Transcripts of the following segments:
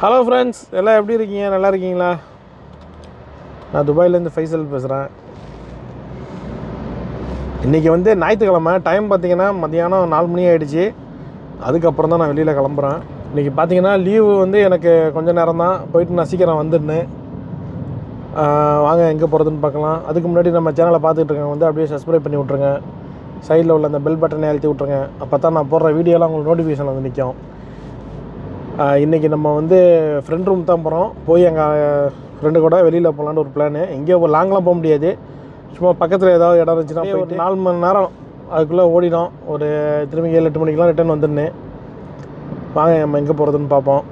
Hello friends எல்லாம் எப்படி இருக்கீங்க? நல்லா இருக்கீங்களா? நான் துபாயிலேருந்து ஃபைசல் பேசுகிறேன் இன்றைக்கி வந்து ஞாயிற்றுக்கிழமை. டைம் பார்த்தீங்கன்னா மத்தியானம் நாலு மணி ஆகிடுச்சி அதுக்கப்புறம் தான் நான் வெளியில் கிளம்புறேன். இன்றைக்கி பார்த்தீங்கன்னா லீவு வந்து எனக்கு கொஞ்சம் நேரம் தான். போயிட்டு நான் சீக்கிரம் வந்துடுன்னு வாங்க எங்கே போகிறதுன்னு பார்க்கலாம். அதுக்கு முன்னாடி நம்ம சேனலை பார்த்துட்டு இருக்கேன் வந்து அப்படியே சப்ஸ்கிரைப் பண்ணி விட்ருங்க சைடில் உள்ள அந்த பெல் பட்டனை அழுத்தி விட்ருங்க அப்போ தான் நான் போடுற வீடியோலாம் உங்களுக்கு நோட்டிஃபிகேஷன் வந்து நிற்கும் இன்றைக்கி நம்ம வந்து ஃப்ரெண்ட் ரூம் தான் போகிறோம் போய் எங்கள் ஃப்ரெண்டு கூட வெளியில் போகலான்னு ஒரு பிளானு எங்கேயோ லாங்லாம் போக முடியாது. சும்மா பக்கத்தில் ஏதாவது இடம் இருந்துச்சுன்னா போயிட்டு நாலு மணி நேரம் அதுக்குள்ளே ஓடிடும். ஒரு திரும்பி ஏழு எட்டு மணிக்கெலாம் ரிட்டர்ன் வந்துருந்தேன் வாங்க நம்ம எங்கே போகிறதுன்னு பார்ப்போம்.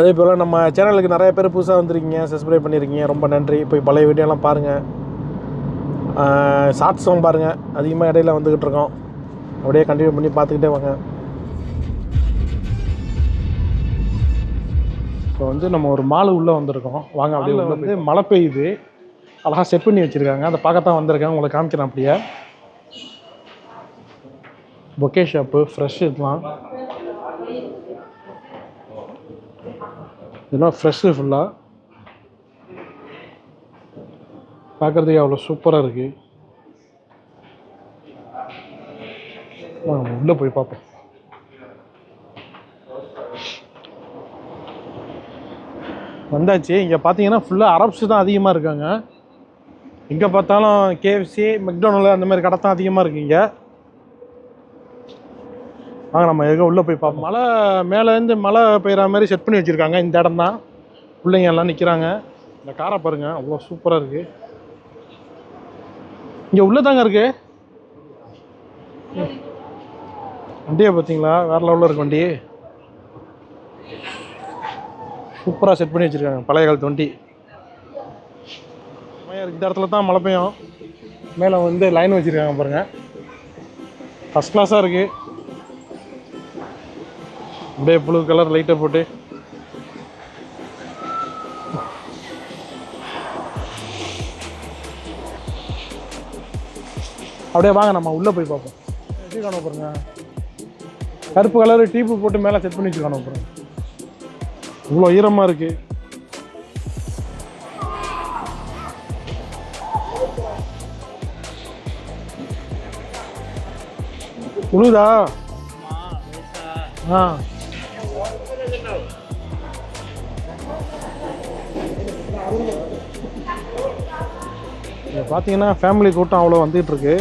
அதே போல் நம்ம சேனலுக்கு நிறைய பேர் புதுசாக வந்திருக்கீங்க சப்ஸ்கிரைப் பண்ணியிருக்கீங்க ரொம்ப நன்றி. போய் பழைய வீடியோலாம் பாருங்கள் ஷார்ட்ஸும் பாருங்கள் அதிகமாக இடையில வந்துக்கிட்டு இருக்கோம். அப்படியே கண்டினியூ பண்ணி பார்த்துக்கிட்டே வாங்க. இப்போ வந்து நம்ம ஒரு மாலு உள்ளே வந்திருக்கோம். வாங்க அப்படியே உள்ள வந்து மழை பெய்யுது. அழகாக செட் பண்ணி வச்சுருக்காங்க. அதை பார்க்கத்தான் வந்திருக்கேன். உங்களை காமிக்கிறேன் அப்படியே. பொக்கே ஷாப்பு ஃப்ரெஷ் இதெல்லாம். இதெல்லாம் ஃப்ரெஷ்ஷு ஃபுல்லாக பார்க்குறதுக்கு அவ்வளோ சூப்பராக இருக்குது உள்ளே போய் பார்ப்போம். வந்தாச்சு. இங்கே பார்த்தீங்கன்னா ஃபுல்லாக அரப்ஸ் தான் அதிகமாக இருக்காங்க. எங்கே பார்த்தாலும் கேஎஃப்சி மெக்டோனல் அந்த மாதிரி கடை தான் அதிகமாக இருக்குது இங்கே. வாங்க நம்ம எங்கே உள்ளே போய் பார்ப்போம். மழை மேலேருந்து மழை பெய்கிற மாதிரி செட் பண்ணி வச்சுருக்காங்க. இந்த இடம் தான். பிள்ளைங்க எல்லாம் நிற்கிறாங்க இந்த காரை பாருங்கள் அவ்வளோ சூப்பராக இருக்குது இங்கே உள்ளே தாங்க இருக்குது வண்டியை பார்த்தீங்களா? வேற லெவலில் இருக்கு வண்டி. சூப்பராக செட் பண்ணி வச்சுருக்காங்க. பழைய காலத்து வண்டி. இந்த இடத்துல தான் மழை பெய்யும். மேலே வந்து லைன் வச்சுருக்காங்க பாருங்கள் ஃபஸ்ட் கிளாஸாக இருக்குது அப்படியே ப்ளூ கலர் லைட்டை போட்டு. அப்படியே வாங்க நம்ம உள்ளே போய் பார்ப்போம். எப்படி காண பாருங்க. கருப்பு கலர் டீப்பு போட்டு மேலே செட் பண்ணி வச்சுருக்கானோ பாருங்கள் இவ்வளோ ஈரமாக இருக்கு. உழுதா ஆ. பார்த்தீங்கன்னா ஃபேமிலி கூட்டம் அவ்வளோ வந்துகிட்ருக்கு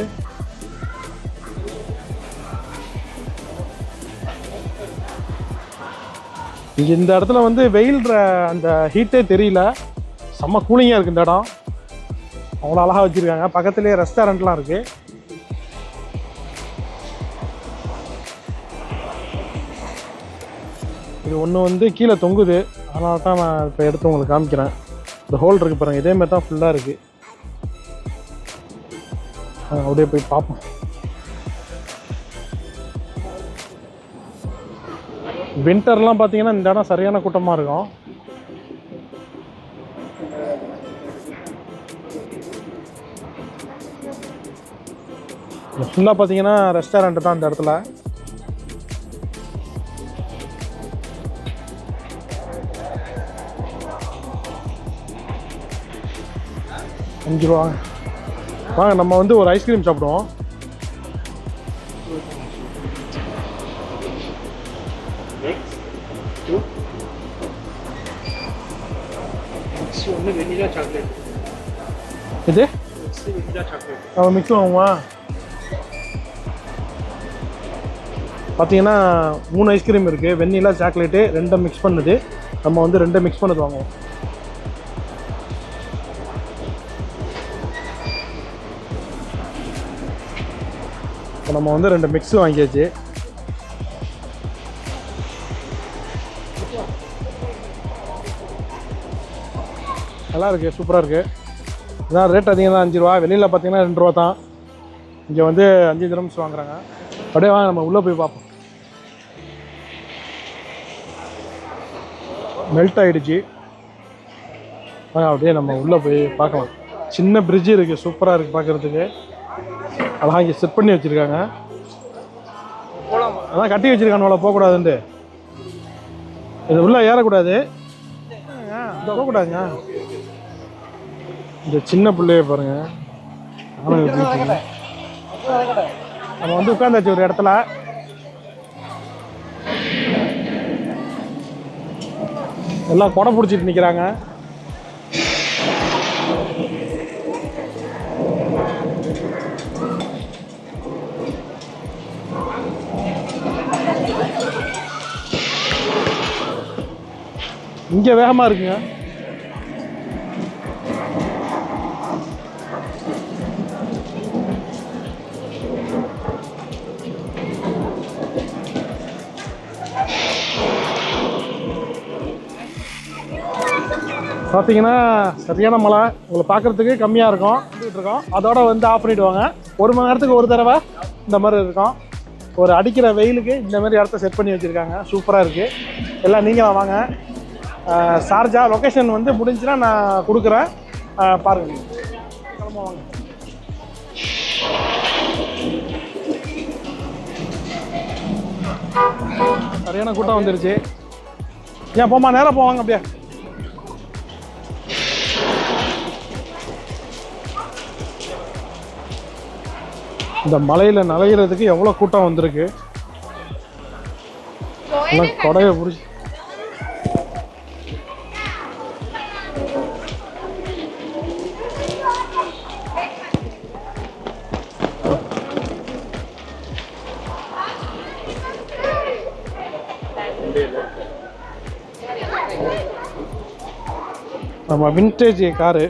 இங்கே இந்த இடத்துல வந்து வெயில் அந்த ஹீட்டே தெரியல. செம்ம கூலிங்காக இருக்குது இந்த இடம். அவ்வளோ அழகாக வச்சுருக்காங்க. பக்கத்துலேயே ரெஸ்டாரண்ட்லாம் இருக்குது இது ஒன்று வந்து கீழே தொங்குது. அதனால தான் நான் இப்போ எடுத்து உங்களுக்கு காமிக்கிறேன். இந்த ஹோல் இருக்குது பாருங்கள் இதேமாதிரி தான் ஃபுல்லாக இருக்குது அப்படியே போய் பார்ப்போம். வின்டர்லாம் பார்த்தீங்கன்னா இந்த இடம் சரியான கூட்டமாக இருக்கும். ஃபுல்லாக பார்த்தீங்கன்னா ரெஸ்டாரண்ட் தான் இந்த இடத்துல. அஞ்சு ரூபா. வாங்க நம்ம வந்து ஒரு ஐஸ்கிரீம் சாப்பிடுவோம். மிக்ஸ் ஒன்று வெனிலா சாக்லேட் இது மிக்ஸ் வெனிலா சாக்லேட் நம்ம மிக்ஸ் வாங்குவா பார்த்தீங்கன்னா மூணு ஐஸ்கிரீம் இருக்குது வெண்ணிலா சாக்லேட்டு ரெண்டை மிக்ஸ் பண்ணுது. நம்ம வந்து ரெண்டை மிக்ஸ் பண்ணது வாங்குவோம். இப்போ நம்ம வந்து ரெண்டு மிக்ஸ் வாங்கியாச்சு. நல்லா இருக்கு சூப்பராக இருக்குது இதான் ரேட் அதிகம் தான் அஞ்சு ரூபா. வெளியில் பார்த்தீங்கன்னா ரெண்டு ரூபா தான். இங்கே வந்து அஞ்சு திரம்ஸ் வாங்குறாங்க அப்படியே வாங்க நம்ம உள்ளே போய் பார்ப்போம். மெல்ட் ஆகிடுச்சு அப்படியே நம்ம உள்ளே போய் பார்க்கலாம். சின்ன பிரிட்ஜ் இருக்குது சூப்பராக இருக்குது பார்க்குறதுக்கு. அழகாக இங்கே செட் பண்ணி வச்சுருக்காங்க. அதான் கட்டி வச்சுருக்கானுவல போகக்கூடாதுன்ட்டு. இது உள்ளே ஏறக்கூடாது. போகக்கூடாதுங்க. இந்த சின்ன பிள்ளைய பாருங்க. நம்ம வந்து உட்காந்தாச்சு ஒரு இடத்துல. எல்லாம் கொடை பிடிச்சிட்டு நிற்கிறாங்க இங்கே வேகமாக இருக்குங்க. பார்த்தீங்கன்னா சரியான மழை. உங்களை பார்க்குறதுக்கு கம்மியாக இருக்கும். வந்துட்டு இருக்கோம். அதோட வந்து ஆஃப் பண்ணிவிடுவாங்க ஒரு மணி நேரத்துக்கு ஒரு தடவை இந்த மாதிரி இருக்கும். ஒரு அடிக்கிற வெயிலுக்கு இந்த மாதிரி இடத்த செட் பண்ணி வச்சுருக்காங்க. சூப்பராக இருக்குது எல்லாம் நீங்களாம் வாங்க. ஷார்ஜா லொக்கேஷன் வந்து முடிஞ்சுன்னா நான் கொடுக்குறேன். பாருங்க. சரியான கூட்டம் வந்துருச்சு. ஏன் போமா நேராக போவாங்க அப்படியே. இந்த மலையில் நலையிறதுக்கு எவ்வளோ கூட்டம் வந்திருக்கு? கொடையை பிடிச்சி ஆமாம் வின்டேஜ் காரு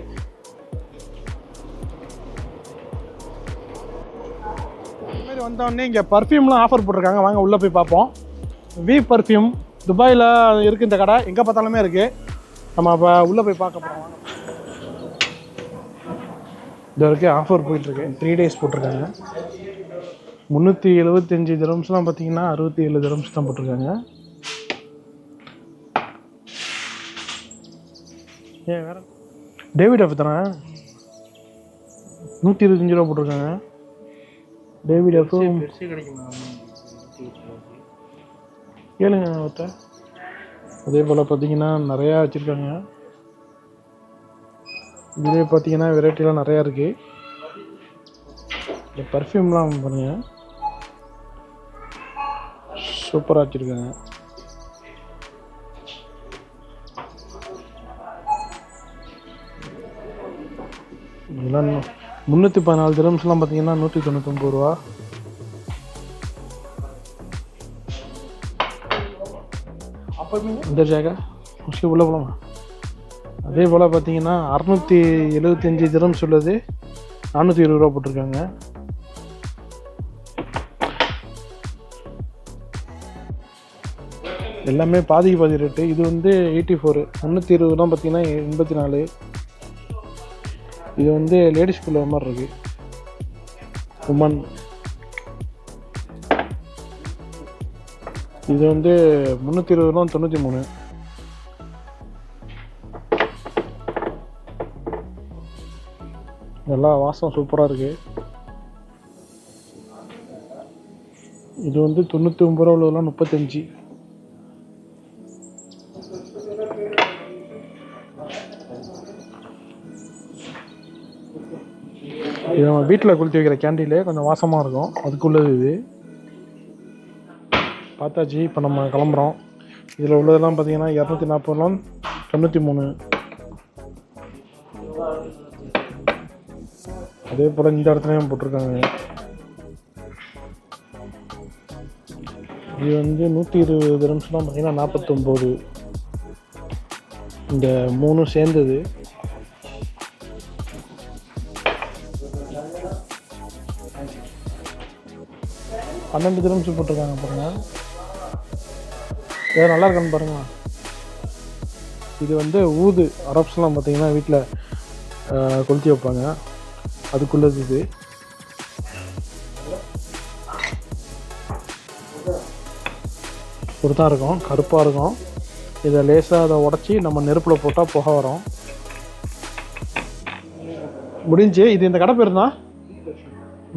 இந்த மாதிரி வந்தோடனே இங்கே பர்ஃப்யூம்லாம் ஆஃபர் போட்டிருக்காங்க. வாங்க உள்ளே போய் பார்ப்போம். வி பர்ஃப்யூம் துபாயில் இருக்குது இந்த கடை. எங்கே பார்த்தாலுமே இருக்குது நம்ம இப்போ உள்ளே போய் பார்க்க போகிறோம் இது வரைக்கும் ஆஃபர் போயிட்டுருக்கு. த்ரீ டேஸ் போட்டிருக்காங்க. முந்நூற்றி எழுபத்தஞ்சி திரம்ஸ்லாம் பார்த்தீங்கன்னா அறுபத்தி ஏழு திரம்ஸ் தான் போட்டிருக்காங்க. ஏன் வேற. டேவிட் எஃப் தானே? நூற்றி இருபத்தஞ்சி ரூபா போட்டிருக்காங்க. டேவிட் எஃப் பெருசே கிடைக்குமா கேளுங்க அவர்கிட்ட அதே போல் பார்த்தீங்கன்னா நிறையா வச்சுருக்காங்க. இதுலேயே பார்த்தீங்கன்னா வெரைட்டிலாம் நிறையா இருக்குது இந்த பர்ஃப்யூம்லாம் பண்ணுங்க சூப்பராக வச்சுருக்காங்க. இதெல்லாம் முந்நூற்றி பதினாலு திரம்ஸ்லாம் பார்த்தீங்கன்னா நூற்றி தொண்ணூத்தொம்பது ரூபா. இந்த ஜாகா? முஸ்லி உள்ள போகலாமா அதே போல் பார்த்தீங்கன்னா அறநூற்றி எழுபத்தஞ்சி திரம்ஸ் உள்ளது. நானூற்றி இருபது ரூபா போட்டிருக்காங்க. எல்லாமே பாதிக்கு பாதி ரேட்டு இது வந்து எயிட்டி ஃபோரு முந்நூற்றி இருபதுலாம் பார்த்தீங்கன்னா எண்பத்தி நாலு. இது வந்து லேடிஸ் குள்ள மாதிரி இருக்கு. உமன் இது வந்து முந்நூற்றி இருபதுலாம் தொண்ணூற்றி மூணு. எல்லா வாசம் சூப்பராக இருக்கு. இது வந்து தொண்ணூற்றி ஒம்பது ரூபா உள்ளதெல்லாம் முப்பத்தஞ்சு. இது நம்ம வீட்டில் கொளுத்தி வைக்கிற கேண்டீன்லே கொஞ்சம் வாசமாக இருக்கும். அதுக்குள்ளது இது. பார்த்தாச்சு இப்போ நம்ம கிளம்புறோம். இதில் உள்ளதெல்லாம் பார்த்தீங்கன்னா இரநூத்தி நாற்பதுலாம் தொண்ணூற்றி மூணு. அதே போல் இந்த இடத்துலையும் போட்டிருக்காங்க. இது வந்து நூற்றி இருபது நிமிஷம்லாம் பார்த்தீங்கன்னா நாற்பத்தொம்போது இந்த மூணும் சேர்ந்தது. பன்னெண்டு திரம்ஸ் போட்டிருக்காங்க பாருங்க. ஏதோ நல்லா இருக்கான்னு பாருங்க. இது வந்து ஊது அரப்ஸ்லாம் பார்த்தீங்கன்னா வீட்டில் கொளுத்தி வைப்பாங்க. அதுக்குள்ளது இது. ஒரு தான் இருக்கும் கருப்பாக இருக்கும். இதை லேசாக அதை உடச்சி நம்ம நெருப்பில் போட்டால் புகை வரும். முடிஞ்சு இது இந்த கடை பேர் தான்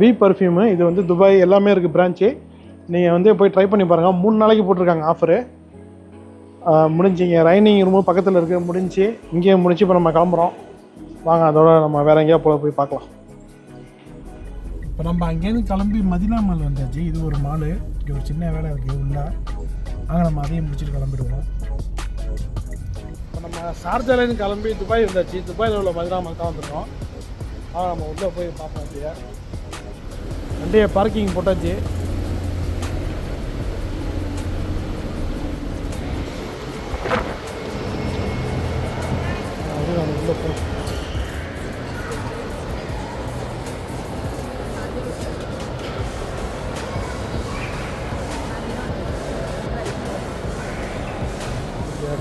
வி பர்ஃப்யூமு இது வந்து துபாய் எல்லாமே இருக்குது பிரான்ச்சு நீங்கள் வந்து போய் ட்ரை பண்ணி பாருங்கள் மூணு நாளைக்கு போட்டிருக்காங்க ஆஃபரு முடிஞ்சிங்க. ரைனிங் ரூமும் பக்கத்தில் இருக்குது முடிஞ்சு இங்கேயே முடிச்சு இப்போ நம்ம கிளம்புறோம். வாங்க அதோட நம்ம வேற எங்கேயா போல போய் பார்க்கலாம். இப்போ நம்ம அங்கேருந்து கிளம்பி மதினா மால் வந்தாச்சு. இது ஒரு மால் இங்கே ஒரு சின்ன வேலை இருக்குது உள்ள அங்கே நம்ம அதையும் முடிச்சுட்டு கிளம்பிடுவோம். இப்போ நம்ம சார்ஜாலேருந்து கிளம்பி துபாய் வந்தாச்சு. துபாயில் உள்ள மதினா மால் தான் வந்திருக்கோம். ஆ நம்ம உள்ளே போய் பார்ப்போம் அப்படியே. வண்டியை பார்க்கிங் போட்டாச்சு.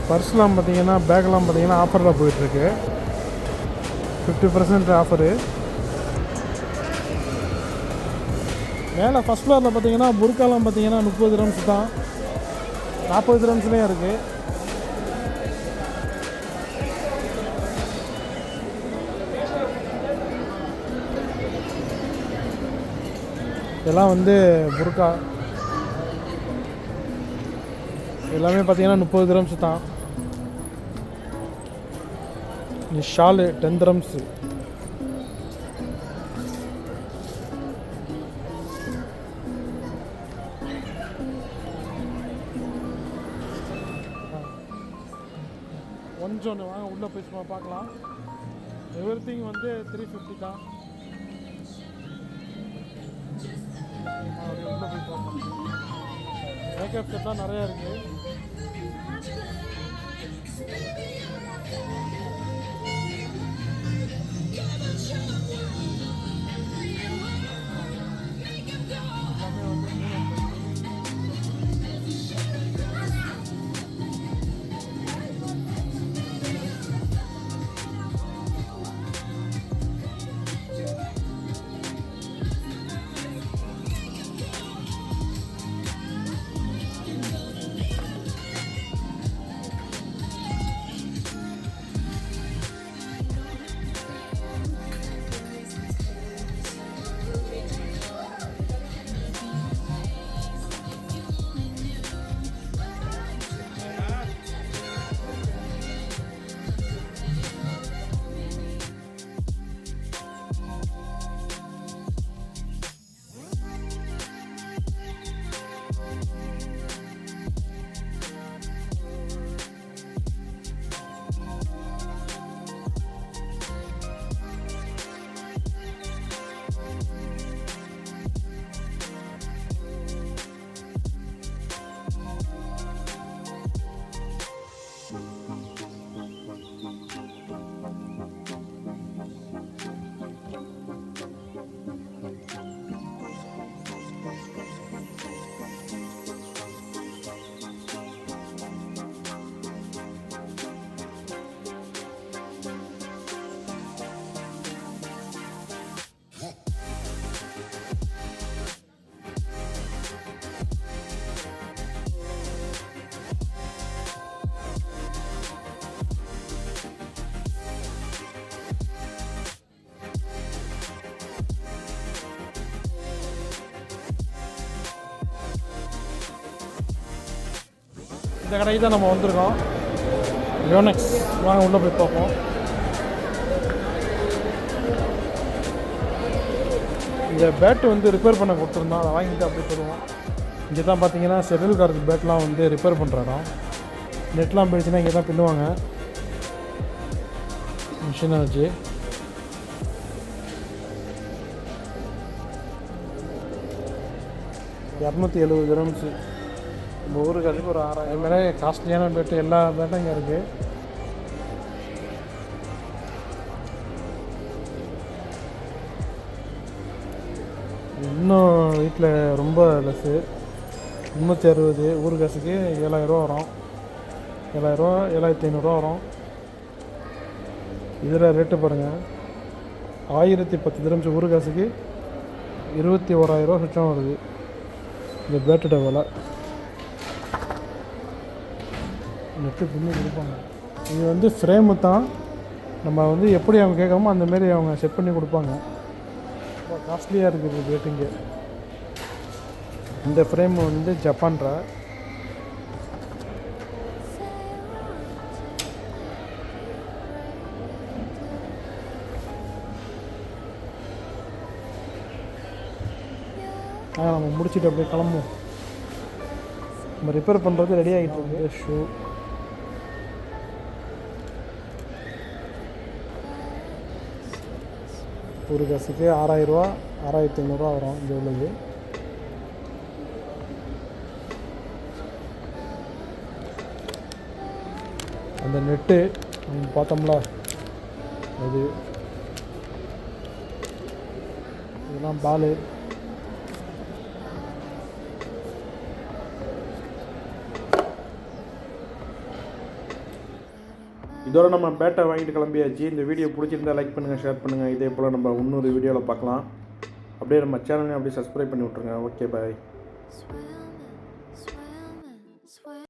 பர்ஸ்லாம் பார்த்தீங்கன்னா பேக்லாம் பார்த்தீங்கன்னா ஆஃபரில் போயிட்டுருக்கு. ஃபிஃப்டி பர்சன்ட் ஆஃபரு மேலே ஃபஸ்ட் ஃப்ளோரில் பார்த்தீங்கன்னா புர்காலாம் பார்த்தீங்கன்னா முப்பது ரம்ஸ் தான். நாற்பது ரம்ஸ்லேயும் இருக்குது இதெல்லாம் வந்து புர்கா எல்லாமே பார்த்தீங்கன்னா முப்பது கிராம்ஸ் தான். ஷாலு டென் கிராம்ஸு ஒன்று வாங்க உள்ளே போய் சும்மா பார்க்கலாம். எவ்ரி திங் வந்து த்ரீ ஃபிஃப்டி தான். உள்ளே போய் பார்க்கலாம். மேக்கப் செட்லாம் நிறையா இருக்குது இந்த கடைக்கு தான் நம்ம வந்திருக்கோம். யோனெக்ஸ் வாங்க உள்ளே போய் பார்ப்போம். இந்த பேட்டு வந்து ரிப்பேர் பண்ண கொடுத்துருந்தோம் அதை வாங்கிட்டு அப்படியே போடுவோம் இங்கே தான் பார்த்தீங்கன்னா செட்டில் கார்க்கு பேட்லாம் வந்து ரிப்பேர் பண்ணுற இடம். நெட்லாம் போயிடுச்சுன்னா இங்கே தான் பின்னுவாங்க. மிஷினை வச்சு. இரநூத்தி எழுபது கிராம்ஸு நம்ம ஊருக்கு அதுக்கு ஒரு ஆறாயிரம். மேலே காஸ்ட்லியான பேட்டு எல்லா பேட்டும் இங்கே இருக்குது இன்னும் வீட்டில் ரொம்ப லெஸ்ஸு முந்நூற்றி அறுபது ஊர் காசுக்கு ஏழாயிரரூவா வரும். ஏழாயிரரூவா ஏழாயிரத்தி ஐநூறுரூவா வரும். இதில் ரேட்டு பாருங்கள் ஆயிரத்தி பத்து திரம்ஸ் ஊர் காசுக்கு இருபத்தி ஓராயிரரூவா சுற்றம் வருது. இந்த பேட்டோட விலை. நெட்டு பின்னி கொடுப்பாங்க. இது வந்து ஃப்ரேமு தான். நம்ம வந்து எப்படி அவங்க கேட்குறோமோ அந்தமாரி அவங்க செட் பண்ணி கொடுப்பாங்க. ரொம்ப காஸ்ட்லியாக இருக்குது ரேட்டிங்கு இந்த ஃப்ரேம் வந்து ஜப்பான்ரா ஆ நம்ம முடிச்சுட்டு அப்படியே கிளம்புவோம். நம்ம ரிப்பேர் பண்ணுறது ரெடி ஆகிட்டு இருக்கு. ஷூ ஒரு காசுக்கு ஆறாயிரரூவா ஆறாயிரத்தி ஐநூறுரூவா வரும் இங்கே உள்ளது. அந்த நெட்டு நம்ம பார்த்தோம்ல அது இதெல்லாம் பாலு. இதோட நம்ம பேட்டை வாங்கிட்டு கிளம்பியாச்சு. இந்த வீடியோ பிடிச்சிருந்தா லைக் பண்ணுங்கள் ஷேர் பண்ணுங்கள் இதே போல் நம்ம இன்னொரு வீடியோவில் பார்க்கலாம். அப்படியே நம்ம சேனலையும் அப்படியே சப்ஸ்கிரைப் பண்ணி விட்ருங்க ஓகே பாய் Swear